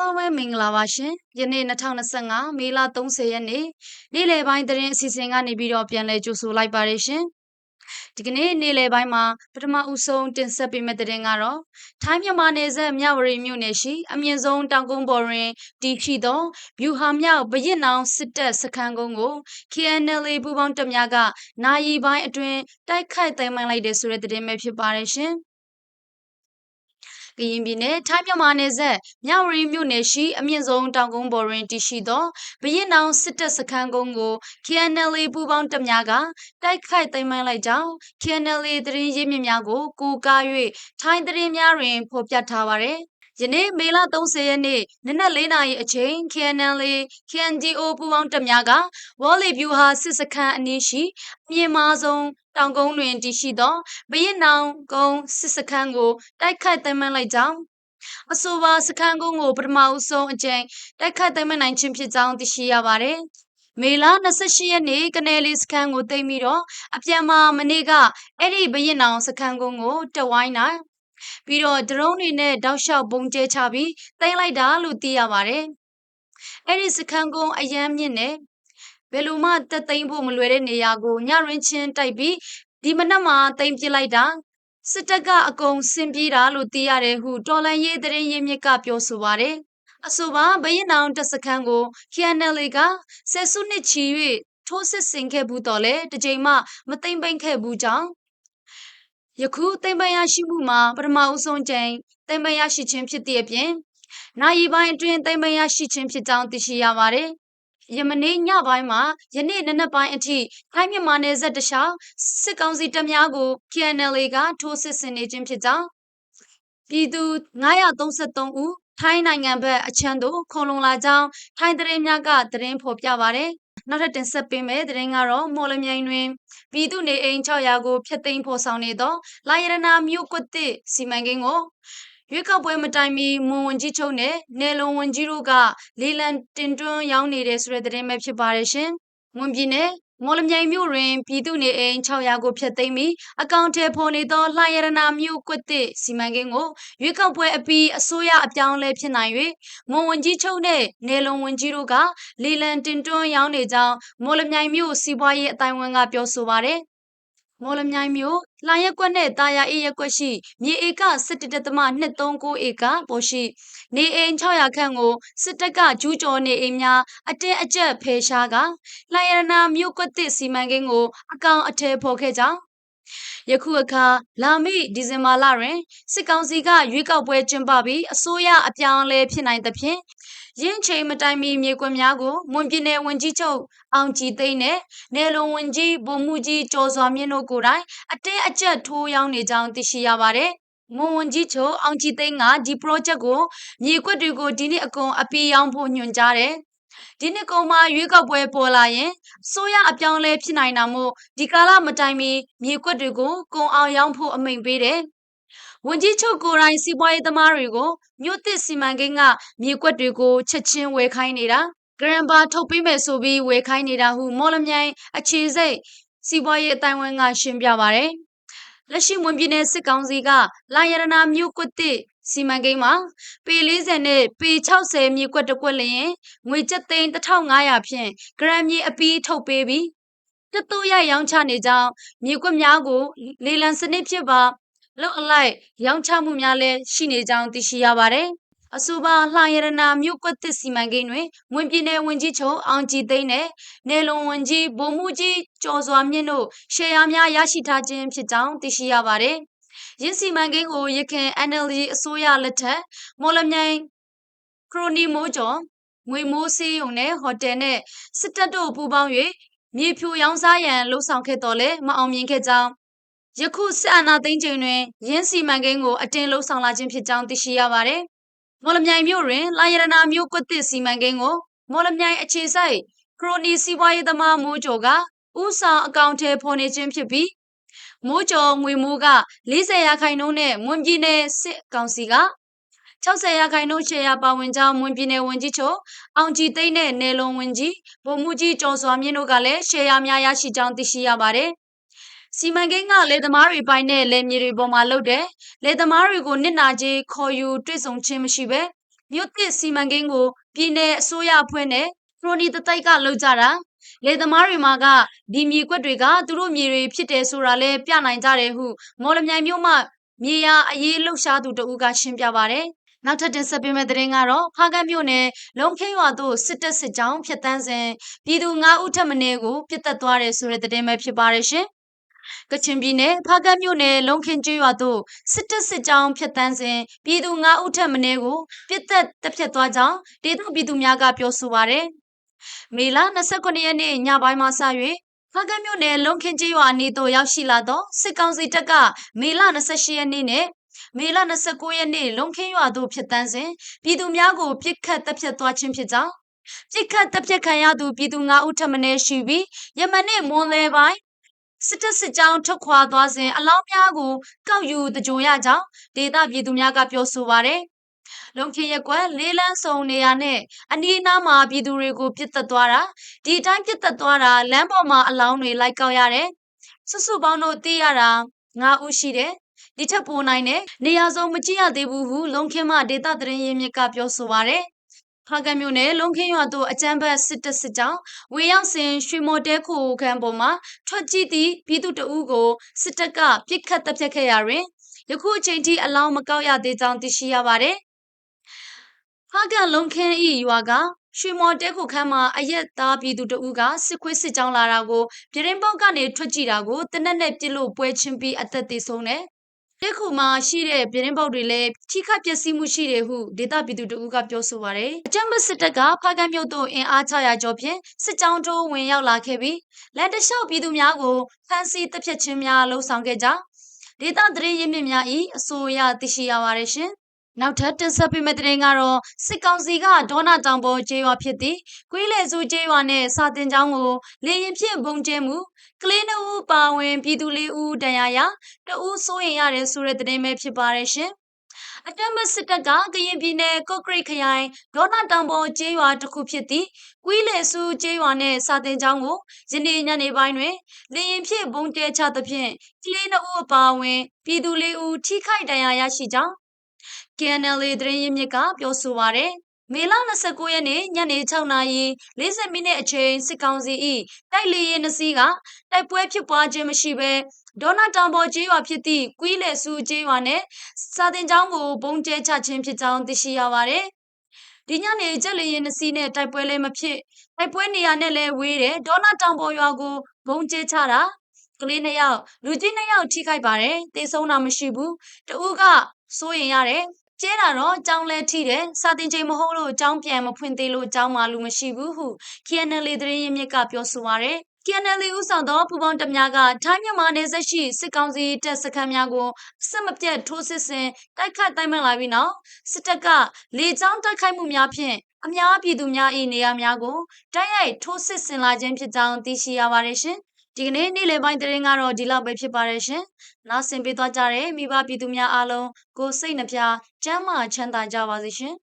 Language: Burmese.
အားလုံးပဲမင်္ဂလာပါရှင်ယနေ့2025မေလ30ရက်နေ့နေ့လယ်ပိုင်းသတင်းအစီအစဉ်ကနေပြီးတော့ပြန်လည်ကြိုဆိုလိုက်ပါတယ်ရှင်ဒီကနေ့နေ့လယ်ပိုင်းမှာပထမဦးဆုံးတင်ဆက်ပေးမယ့်သတင်းကတော့ထိုင်းမြန်မာနယ်စပ်မြဝတီမြို့နယ်ရှိအမြင့်ဆုံးတောင်ကုန်းပေါ်တွင်တည်ရှိသောဗျူဟာမြောက်ဗရစ်နောင်စစ်တပ်စခန်းကုန်းကို KNLA ပူးပေါင်းတပ်များကနာယီပိုင်းအတွင်းတိုက်ခိုက်သိမ်းပိုက်လိုက်တဲ့ဆိုတဲ့သတင်းပဲဖြစ်ပါတယ်ရှင်။ ကရင်ပြည်နယ်ထိုင်းမြန်မာနယ်စပ်မြဝတီမြို့နယ်ရှိအမြင့်ဆုံးတောင်ကုန်းပေါ်တွင်တည်ရှိသောဘရင်နောင်စစ်တပ်စခန်းကုန်းကို KNLA ပူးပေါင်းတပ်များကတိုက်ခိုက်သိမ်းပိုက်လိုက်ကြောင်း KNLA သတင်းရင်းမြစ်များကိုကိုးကား၍ထိုင်းသတင်းများတွင်ဖော်ပြထားပါသည် ယနေ့မေလ30ရက်နေ့နနက်၄နာရီအချိန် KNLA KNGO ပူးပေါင်းတပ်များကဝေါ်လီဗျူဟာစစ်စခန်းအနီးရှိအမြင့်မားဆုံးတောင်ကုန်းတွင်တည်ရှိသောဘရင်နောင်ကုန်းစစ်စခန်းကိုတိုက်ခိုက်သိမ်းပိုက်လိုက်ကြောင်းအဆိုပါစခန်းကုန်းကိုပထမဦးဆုံးအကြိမ်တိုက်ခိုက်သိမ်းပိုက်နိုင်ခြင်းဖြစ်ကြောင်းသိရှိရပါတယ်။မေလ28ရက်နေ့ကနေလီစခန်းကိုသိမ်းပြီးတော့အပြန်မှာမနေ့ကအဲ့ဒီဘရင်နောင်စခန်းကုန်းကိုတဝိုင်းနိုင် ပြီးတော့ဒရုန်းတွေနဲ့တောက်လျှောက်ပုံကျဲချပြီးသိမ်းလိုက်တာလို့သိရပါတယ်။အဲ့ဒီစခန်းကုန်းအရန်မြင့်နဲ့ဘယ်လိုမှတက်သိမ်းဖို့မလွယ်တဲ့နေရာကိုညရင်းချင်းတိုက်ပြီးဒီမနက်မှာသိမ်းပစ်လိုက်တာစစ်တပ်ကအကုန်ဆင်ပြေးတာလို့သိရတယ်ဟုတော်လန်ရေးသတင်းရင်းမြစ်ကပြောဆိုပါတယ်အဆိုပါဘရင်နောင်တစခန်းကို KNL ကဆယ်စုနှစ်ချီ၍ထိုးစစ်ဆင်ခဲ့ဘူးတော့လေတကြိမ်မှမသိမ့်ပိန်ခဲ့ဘူးကြောင်း ယခုသိမ့်ပန်ရရှိမှုမှာပထမဦးဆုံးကြိမ်သိမ့်ပန်ရရှိခြင်းဖြစ်သည့်အပြင်နိုင်ရီပိုင်းအတွင်းသိမ့်ပန်ရရှိခြင်းဖြစ်ကြောင်းသိရှိရပါတယ်ယမနေ့ညပိုင်းမှာယနေ့နနက်ပိုင်းအထိထိုင်းမြန်မာနယ်စပ်တခြားစစ်ကောင်စီတပ်များကို KNLA ကထိုးစစ်ဆင်နေခြင်းဖြစ်ကြောင်းပြည်သူ933ဦးထိုင်းနိုင်ငံဘက်အချမ်းသို့ခုံလုံလာကြောင်းထိုင်းသတင်းများကသတင်းဖော်ပြပါရယ် နောက်ထပ်တင်ဆက်ပေးမယ့်သတင်းကတော့မော်လမြိုင်တွင်ပြည်သူနေအိမ်600ကိုဖျက်သိမ်းဖော်ဆောင်နေသောလာယရနာမြို့ကွတ်တစ်စီမံကိန်းကိုရွေးကောက်ပွဲမတိုင်မီမွန်ဝန်ကြီးချုပ်နဲ့နယ်လုံဝန်ကြီးတို့ကလေလံတင်တွန်းရောင်းနေတဲ့ဆိုတဲ့သတင်းပဲဖြစ်ပါတယ်ရှင်။မွန်ပြည်နယ် မော်လမြိုင်မြို့တွင်ပြည်သူနေအိမ်600ကိုဖျက်သိမ်းပြီးအကောင့်ထဲပေါ်နေသောလှရရနာမြို့ကွက်တစ်စီမံကိန်းကိုရွေးကောက်ပွဲအပြီးအစိုးရအပြောင်းလဲဖြစ်နိုင်၍မွန်ဝန်ကြီးချုပ်နဲ့နယ်လုံဝန်ကြီးတို့ကလေလံတင်တွန်းရောင်းနေကြောင်းမော်လမြိုင်မြို့စီးပွားရေးအတိုင်းဝန်ကပြောဆိုပါတယ် မော်လမြိုင်မြို့လှရက်ကွက်နဲ့တာယာအေးရက်ကွက်ရှိမြေဧက17.239ဧကပေါ်ရှိနေအိမ်600ခန့်ကိုစစ်တပ်ကကျူးကျော်နေအိမ်များအတင်းအကျပ်ဖယ်ရှားကလှရနာမြို့ကွက်တစ်စီမံကိန်းကိုအကောင်အထည်ဖော်ခဲ့ကြောင်းယခုအခါလာမည့်ဒီဇင်ဘာလတွင်စစ်ကောင်စီကရွေးကောက်ပွဲကျင်းပပြီးအစိုးရအပြောင်းအလဲဖြစ်နိုင်သဖြင့် ရင်းချိန်မတိုင်မီမြေကွက်များကိုမွန်ပြည်နယ်ဝန်ကြီးချုပ်အောင်ကြည်သိန်းနဲ့နယ်လုံဝန်ကြီးဗိုလ်မှူးကြီးကျော်စွာမြင့်တို့ကိုယ်တိုင်အတင်းအကျပ်ထိုးရောင်းနေကြောင်းသိရှိရပါတယ်။မွန်ဝန်ကြီးချုပ်အောင်ကြည်သိန်းကဒီ project ကိုမြေကွက်တွေကိုဒီနှစ်အကုန်အပြေးရောင်းဖို့ညွှန်ကြားတယ်။ဒီနှစ်ကုန်မှာရွေးကောက်ပွဲပေါ်လာရင်စိုးရအပြောင်းလဲဖြစ်နိုင်တာမို့ဒီကာလမတိုင်မီမြေကွက်တွေကိုကုန်အောင်ရောင်းဖို့အမိန့်ပေးတယ် ဝန်ကြီးချုပ်ကိုယ်တိုင်စီးပွားရေးသမားတွေကိုမြို့သစ်စီမံကိန်းကမြေကွက်တွေကိုချက်ချင်းဝယ်ခိုင်းနေတာဂရန်ဘာထုတ်ပေးမယ်ဆိုပြီးဝယ်ခိုင်းနေတာဟုမော်လမြိုင်အခြေစိတ်စီးပွားရေးအတိုင်းဝန်းကရှင်းပြပါရတယ်လက်ရှိမွန်ပြည်နယ်စစ်ကောင်စီကလာရတနာမြို့ကွက်တစ်စီမံကိန်းမှာပေ40နဲ့ပေ60မြေကွက်တစ်ကွက်လျင်ငွေကျပ်သိန်း1500ဖြင့်ဂရမ်မြေအပီးထုတ်ပေးပြီးတတူရရောင်းချနေကြောင်းမြေကွက်များကိုလေလံစနစ်ဖြစ်ပါ လောက်အလိုက်ရောင်းချမှုများလည်းရှိနေကြောင်းသိရှိရပါတယ်။အဆိုပါလှရနာမြို့ကွက်သစ်စီမံကိန်းတွင်ဝန်ပြည်နယ်ဝန်ကြီးချုပ်အောင်ကြည်သိန်းနဲ့နယ်လုံဝန်ကြီးဗိုလ်မှူးကြီးကျော်စွာမြင့်တို့ရှယ်ယာများရရှိထားခြင်းဖြစ်ကြောင်းသိရှိရပါတယ်။ရင်းစီမံကိန်းကိုရခင် NLD အစိုးရလက်ထက်မော်လမြိုင်ခရိုနီမိုးကျော်ငွေမိုးစေးရုံနဲ့ဟိုတယ်နဲ့စစ်တပ်တို့ပူးပေါင်း၍မြေဖြူရောင်းစားရန်လှုံ့ဆော်ခဲ့တော်လဲမအောင်မြင်ခဲ့ကြောင်း ယခုစစ်အာဏာသိမ်းချိန်တွင်ရင်းစီမံကိန်းကိုအတင်းလှုံ့ဆော်လာခြင်းဖြစ်ကြောင်းသိရှိရပါတယ်။မော်လမြိုင်မြို့တွင်လာရနာမြို့ကွက်တစ်စီမံကိန်းကိုမော်လမြိုင်အခြေစိုက်ခရိုနီစီးပွားရေးသမားမိုးကျော်ကဥဆောင်အကောင့်ထဲဖော်နေခြင်းဖြစ်ပြီးမိုးကျော်ငွေမိုးက40ရာခိုင်နှုန်းနဲ့မွန်ပြည်နယ်စစ်ကောင်စီက60ရာခိုင်နှုန်းရှယ်ယာပါဝင်ကြောင်းမွန်ပြည်နယ်ဝန်ကြီးချုပ်အောင်ကြည်သိန်းနဲ့နယ်လုံဝန်ကြီးဗိုလ်မှူးကြီးကျော်စွာမြင့်တို့ကလည်းရှယ်ယာများရရှိကြောင်းသိရှိရပါတယ်။ စီမံကိန်းကလေသမားတွေပိုင်းနဲ့လေမြေတွေပေါ်မှာလုပ်တယ်။လေသမားတွေကိုနစ်နာကြေးခေါ်ယူတွေ့ဆုံခြင်းမရှိဘဲမြို့သစ်စီမံကိန်းကိုပြည်내အစိုးရအဖွဲ့နဲ့ခရိုနီတတိုက်ကလှုပ်ကြတာလေသမားတွေမှာကဒီမြေကွက်တွေကသူတို့မြေတွေဖြစ်တယ်ဆိုတာလဲပြနိုင်ကြတယ်ဟုမော်လမြိုင်မြို့မှမြေယာအရေးလှုပ်ရှားသူတဦးကရှင်းပြပါတယ်နောက်ထပ်တင်ဆက်ပေးမယ့်သတင်းကတော့ဖားကတ်မြို့နယ်လုံခင်းရွာသို့စစ်တပ်စစ်ကြောင်းဖျက်ဆီးစဉ်ပြည်သူ9ဦးထပ်မံကိုပြစ်တက်သွားတယ်ဆိုတဲ့သတင်းပဲဖြစ်ပါတယ်ရှင်။ ကချင်ပြည်နယ်ဖားကတ်မြို့နယ်လုံခင်းကျွရွာသို့စစ်တပ်စစ်ကြောင်းဖျက်ဆီးစဉ်ပြည်သူ9ဦးထပ်မံကိုပြစ်တက်တပ်ဖြတ်သွားကြောင်းဒေသပြည်သူများကပြောဆိုပါတယ်။မေလ29ရက်နေ့ညပိုင်းမှစ၍ဖားကတ်မြို့နယ်လုံခင်းကျွရွာအနီးသို့ရောက်ရှိလာသောစစ်ကောင်စီတပ်ကမေလ28ရက်နေ့နဲ့မေလ29ရက်နေ့လုံခင်းရွာသို့ဖြစ်တန်းစဉ်ပြည်သူများကိုပြစ်ခတ်တပ်ဖြတ်သွားခြင်းဖြစ်ကြောင်းပြစ်ခတ်တပ်ဖြတ်ခံရသူပြည်သူ9ဦးထပ်မံရှိပြီးယမန်နေ့မွန်လယ်ပိုင်း စစ်တပ်စစ်ကြောင်းထွက်ခွာသွားစဉ်အလောင်းများကိုကောက်ယူတကြိုရကြောင်းဒေသပြည်သူများကပြောဆိုပါတယ်လုံခင်းရက်ကွက်လေးလန်းစုံနေရာနဲ့အနီးအနားမှာပြည်သူတွေကိုပြစ်တက်သွားတာဒီတိုင်းပြစ်တက်သွားတာလမ်းပေါ်မှာအလောင်းတွေလိုက်ကောက်ရတယ်စုစုပေါင်းတို့သိရတာ9ဦးရှိတယ်ဒီထက်ပိုနိုင်တဲ့နေရာစုံမကြည့်ရသေးဘူးဟုလုံခင်းမှဒေသသတင်းရင်းမြစ်ကပြောဆိုပါရယ် ဖားကမြို့နယ်လုံခင်းရွာသို့အကြမ်းဖက်စစ်တပ်စစ်ကြောင်းဝေရောက်စဉ်ရွှေမော်တဲခိုခံပေါ်မှာထွက်ကြည့်သည့်ပြည်သူတအုပ်ကိုစစ်တပ်ကပြစ်ခတ်တပ်ဖြတ်ခဲ့ရာတွင်ယခုအချိန်ထိအလောင်းမကောက်ရသေးကြောင်းသိရှိရပါတယ်။ဖားကလုံခင်းဤရွာကရွှေမော်တဲခုခန်းမှာအရက်သားပြည်သူတဦးကစစ်ခွေးစစ်ကြောင်းလာတာကိုပြရင်ပေါက်ကနေထွက်ကြည့်တာကိုတနက်နဲ့ပြစ်လို့ပွဲချင်းပြီးအသက်သေဆုံးတယ် ရက်ခုမှာရှိတဲ့ပြင်းပေါက်တွေလည်းထိခိုက်ပျက်စီးမှုရှိတယ်ဟုဒေသပြည်သူတို့ကပြောဆိုပါတယ်။အကြမ်းဖက်စစ်တပ်ကဖားကန့်မြို့သို့အင်အား600ကျော်ဖြင့်စစ်ကြောင်းတိုးဝင်ရောက်လာခဲ့ပြီးလက်တလျှောက်ပြည်သူများကိုဖမ်းဆီးတပ်ဖြတ်ခြင်းများလှုံ့ဆော်ခဲ့ကြဒေသသတင်းရင်းမြစ်များ၏အဆိုအရသိရှိရပါတယ်ရှင်။ နောက်ထပ်တင်ဆက်ပေးမယ့်သတင်းကတော့စစ်ကောင်စီကဒေါနာတောင်ပေါ်ကျေးရွာဖြစ်သည့်ကွေးလေစုကျေးရွာနဲ့စာတင်ကျောင်းကိုလေရင်ဖြင့်ဘုံကျဲမှုကလေးနှုတ်ပါဝင်ပြည်သူလေးဦးတန်ရာရာတဦးစိုးရင်ရတယ်ဆိုတဲ့သတင်းပဲဖြစ်ပါတယ်ရှင်။အတမစစ်တပ်ကကရင်ပြည်နယ်ကော့ကရိတ်ခရိုင်ဒေါနာတောင်ပေါ်ကျေးရွာတစ်ခုဖြစ်သည့်ကွီးလေစုကျေးရွာနဲ့စာတင်ကျောင်းကိုယနေ့ညနေပိုင်းတွင်လေရင်ဖြင့်ဘုံကျဲချသဖြင့်ကလေးနှုတ်အပါဝင် ပြည်သူလေးဦးထိခိုက်ဒဏ်ရာရရှိကြောင်း KNL သတင်းရင်းမြစ်ကပြောဆိုပါရယ်မေလ29ရက်နေ့ညနေ6နာရီ40မိနစ်အချိန်စစ်ကောင်စီ၏တိုက်လေယာဉ်နှစီးကတိုက်ပွဲဖြစ်ပွားခြင်းမရှိဘဲဒေါနာတောင်ပေါ်ကျေးရွာဖြစ်သည့်ကွီးလေစုကျေးရွာနဲ့စာတင်ကျောင်းကိုဘုံကျဲချခြင်းဖြစ်ကြောင်းသိရှိရပါတယ်။ဒီညနေကျက်လေရင်နှစီးနဲ့တိုက်ပွဲလည်းမဖြစ်တိုက်ပွဲနေရာနဲ့လည်းဝေးတယ်ဒေါနာတောင်ပေါ်ရွာကိုဘုံကျဲချတာကလေးနှစ်ယောက်လူကြီးနှစ်ယောက်ထိခိုက်ပါတယ်တေဆုံးတာမရှိဘူးတဦးကစိုးရင်ရတယ် ကျဲတာတော့ကြောင်းလဲထိတယ်စာတင်ချိန်မဟုတ်လို့ကြောင်းပြန်မဖွင့်သေးလို့ကြောင်းမှလူမရှိဘူးဟု KNL သတင်းရင်းမြစ်ကပြောဆိုပါရယ် KNL ဥဆောင်သောပူပေါင်းတပ်များကထိုင်းမြန်မာနယ်စပ်ရှိစစ်ကောင်စီတပ်စခန်းများကိုအဆက်မပြတ်ထိုးစစ်ဆင်တိုက်ခတ်တိုက်မှန်လာပြီးနောက်စစ်တပ်ကလေကြောင်းတိုက်ခိုက်မှုများဖြင့်အများပြည်သူများ၏နေရာများကိုတိုက်ရိုက်ထိုးစစ်ဆင်လာခြင်းဖြစ်ကြောင်းသိရှိရပါတယ်ရှင် ဒီကနေ့နေ့လယ်ပိုင်းသတင်းကတော့ဒီလောက်ပဲဖြစ်ပါတယ်ရှင်။နောက်ဆင်ပေးသွားကြတဲ့မိဘပြည်သူများအားလုံးကိုစိတ်နှပြချမ်းသာချမ်းသာကြပါစေရှင်။